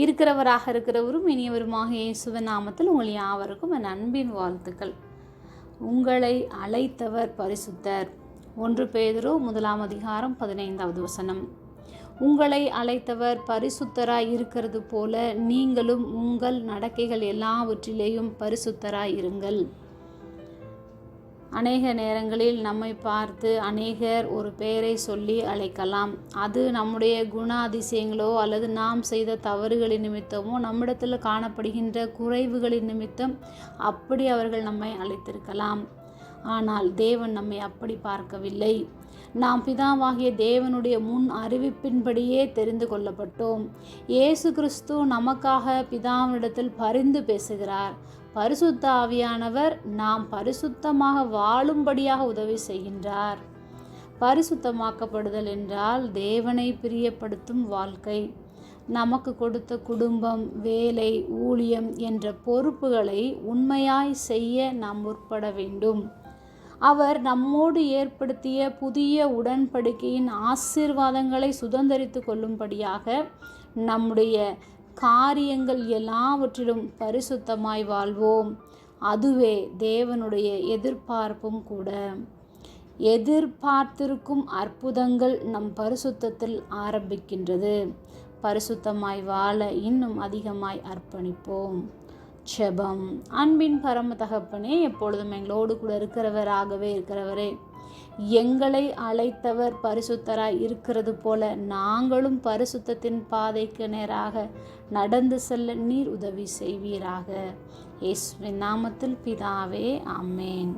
இருக்கிறவராக இருக்கிறவரும் இனியவருமாக இயேசுவ நாமத்தில் உங்கள் யாவருக்கும் என் அன்பின் வாழ்த்துக்கள். உங்களை அழைத்தவர் பரிசுத்தர். ஒன்று பேதரோ முதலாம் அதிகாரம் பதினைந்தாவது வசனம். உங்களை அழைத்தவர் பரிசுத்தராய் இருக்கிறது போல நீங்களும் உங்கள் நடக்கைகள் எல்லாவற்றிலேயும் பரிசுத்தராய் இருங்கள். அநேக நேரங்களில் நம்மை பார்த்து அநேகர் ஒரு பெயரை சொல்லி அழைக்கலாம். அது நம்முடைய குணாதிசயங்களோ அல்லது நாம் செய்த தவறுகளின் நிமித்தமோ நம்மிடத்தில் காணப்படுகின்ற குறைவுகளின் நிமித்தம் அப்படி அவர்கள் நம்மை அழைத்திருக்கலாம். ஆனால் தேவன் நம்மை அப்படி பார்க்கவில்லை. நாம் பிதாவாகிய தேவனுடைய முன் அறிவிப்பின்படியே தெரிந்து கொள்ளப்பட்டோம். இயேசு கிறிஸ்து நமக்காக பிதாவினிடத்தில் பரிந்து பேசுகிறார். பரிசுத்த ஆவியானவர் நாம் பரிசுத்தமாக வாழும்படியாக உதவி செய்கின்றார். பரிசுத்தமாக்கப்படுதல் என்றால் தேவனை பிரியப்படுத்தும் வாழ்க்கை. நமக்கு கொடுத்த குடும்பம் வேலை ஊழியம் என்ற பொறுப்புகளை உண்மையாய் செய்ய நாம் முற்பட வேண்டும். அவர் நம்மோடு ஏற்படுத்திய புதிய உடன்படிக்கையின் ஆசீர்வாதங்களை சுதந்திரித்து கொள்ளும்படியாக நம்முடைய காரியங்கள் எல்லாவற்றிலும் பரிசுத்தமாய் வாழ்வோம். அதுவே தேவனுடைய எதிர்பார்ப்பும் கூட. எதிர்பார்த்திருக்கும் அற்புதங்கள் நம் பரிசுத்தத்தில் ஆரம்பிக்கின்றது. பரிசுத்தமாய் வாழ இன்னும் அதிகமாய் அர்ப்பணிப்போம். செபம் அன்பின் பரம தகப்பனே எப்பொழுதும் எங்களோடு கூட இருக்கிறவராகவே இருக்கிறவரே. எங்களை அழைத்தவர் பரிசுத்தராய் இருக்கிறது போல நாங்களும் பரிசுத்தத்தின் பாதைக்கு நேராக நடந்து செல்ல நீர் உதவி செய்வீராக. இயேசுவின் நாமத்தில் பிதாவே அம்மேன்